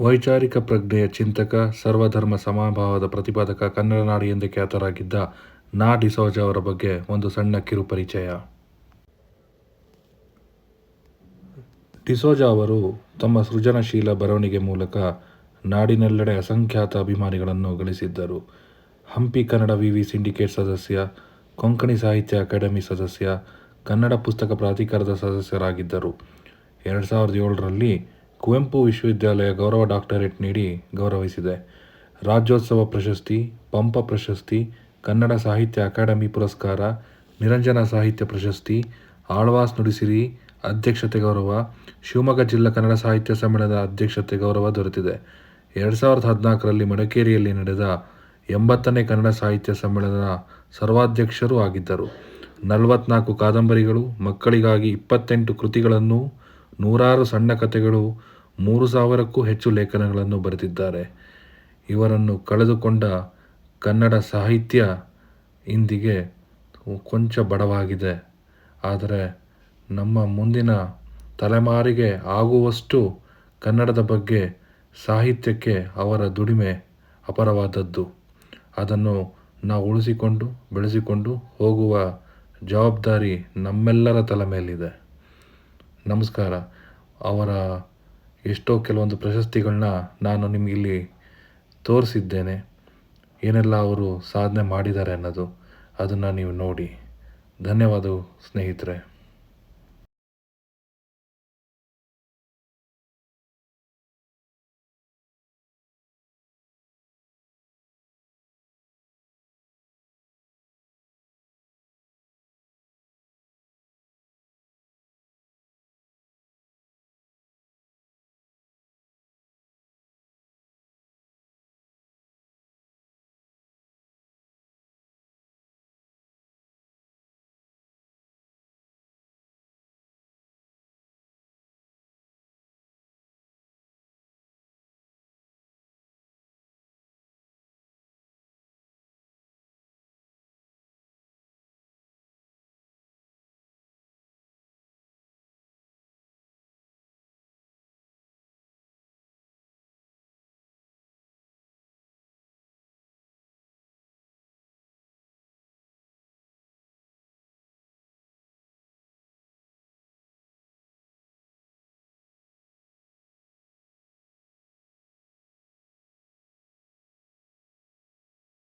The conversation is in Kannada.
ವೈಚಾರಿಕ ಪ್ರಜ್ಞೆಯ ಚಿಂತಕ, ಸರ್ವಧರ್ಮ ಸಮಭಾವದ ಪ್ರತಿಪಾದಕ, ಕನ್ನಡ ನಾಡಿ ಎಂದೇ ಖ್ಯಾತರಾಗಿದ್ದ ನಾ. ಡಿಸೋಜ ಅವರ ಬಗ್ಗೆ ಒಂದು ಸಣ್ಣ ಕಿರು ಪರಿಚಯ. ಡಿಸೋಜ ಅವರು ತಮ್ಮ ಸೃಜನಶೀಲ ಬರವಣಿಗೆ ಮೂಲಕ ನಾಡಿನೆಲ್ಲೆಡೆ ಅಸಂಖ್ಯಾತ ಅಭಿಮಾನಿಗಳನ್ನು ಗಳಿಸಿದ್ದರು. ಹಂಪಿ ಕನ್ನಡ ವಿವಿ ಸಿಂಡಿಕೇಟ್ ಸದಸ್ಯ, ಕೊಂಕಣಿ ಸಾಹಿತ್ಯ ಅಕಾಡೆಮಿ ಸದಸ್ಯ, ಕನ್ನಡ ಪುಸ್ತಕ ಪ್ರಾಧಿಕಾರದ ಸದಸ್ಯರಾಗಿದ್ದರು. ಎರಡು ಸಾವಿರದ ಏಳರಲ್ಲಿ ಕುವೆಂಪು ವಿಶ್ವವಿದ್ಯಾಲಯ ಗೌರವ ಡಾಕ್ಟರೇಟ್ ನೀಡಿ ಗೌರವಿಸಿದೆ. ರಾಜ್ಯೋತ್ಸವ ಪ್ರಶಸ್ತಿ, ಪಂಪ ಪ್ರಶಸ್ತಿ, ಕನ್ನಡ ಸಾಹಿತ್ಯ ಅಕಾಡೆಮಿ ಪುರಸ್ಕಾರ, ನಿರಂಜನ ಸಾಹಿತ್ಯ ಪ್ರಶಸ್ತಿ, ಆಳ್ವಾಸ್ ನುಡಿಸಿರಿ, ಅಧ್ಯಕ್ಷತೆ ಗೌರವ, ಶಿವಮೊಗ್ಗ ಜಿಲ್ಲಾ ಕನ್ನಡ ಸಾಹಿತ್ಯ ಸಮ್ಮೇಳನದ ಅಧ್ಯಕ್ಷತೆ ಗೌರವ ದೊರೆತಿದೆ. ಎರಡು ಸಾವಿರದ ಹದಿನಾಲ್ಕರಲ್ಲಿ ಮಡಿಕೇರಿಯಲ್ಲಿ ನಡೆದ ಎಂಬತ್ತನೇ ಕನ್ನಡ ಸಾಹಿತ್ಯ ಸಮ್ಮೇಳನದ ಸರ್ವಾಧ್ಯಕ್ಷರೂ ಆಗಿದ್ದರು. ನಲವತ್ನಾಲ್ಕು ಕಾದಂಬರಿಗಳು, ಮಕ್ಕಳಿಗಾಗಿ ಇಪ್ಪತ್ತೆಂಟು ಕೃತಿಗಳನ್ನು ನೂರಾರು ಸಣ್ಣ ಕಥೆಗಳು ಮೂರು ಸಾವಿರಕ್ಕೂ ಹೆಚ್ಚು ಲೇಖನಗಳನ್ನು ಬರೆದಿದ್ದಾರೆ. ಇವರನ್ನು ಕಳೆದುಕೊಂಡ ಕನ್ನಡ ಸಾಹಿತ್ಯ ಇಂದಿಗೆ ಕೊಂಚ ಬಡವಾಗಿದೆ. ಆದರೆ ನಮ್ಮ ಮುಂದಿನ ತಲೆಮಾರಿಗೆ ಆಗುವಷ್ಟು ಕನ್ನಡದ ಬಗ್ಗೆ ಸಾಹಿತ್ಯಕ್ಕೆ ಅವರ ದುಡಿಮೆ ಅಪರವಾದದ್ದು. ಅದನ್ನು ನಾವು ಉಳಿಸಿಕೊಂಡು ಬೆಳೆಸಿಕೊಂಡು ಹೋಗುವ ಜವಾಬ್ದಾರಿ ನಮ್ಮೆಲ್ಲರ ತಲೆ ಮೇಲಿದೆ. ನಮಸ್ಕಾರ. ಅವರ ಎಷ್ಟೋ ಕೆಲವೊಂದು ಪ್ರಶಸ್ತಿಗಳನ್ನ ನಾನು ನಿಮಗಿಲ್ಲಿ ತೋರಿಸಿದ್ದೇನೆ. ಏನೆಲ್ಲ ಅವರು ಸಾಧನೆ ಮಾಡಿದ್ದಾರೆ ಅನ್ನೋದು ಅದನ್ನು ನೀವು ನೋಡಿ. ಧನ್ಯವಾದಗಳು ಸ್ನೇಹಿತರೆ.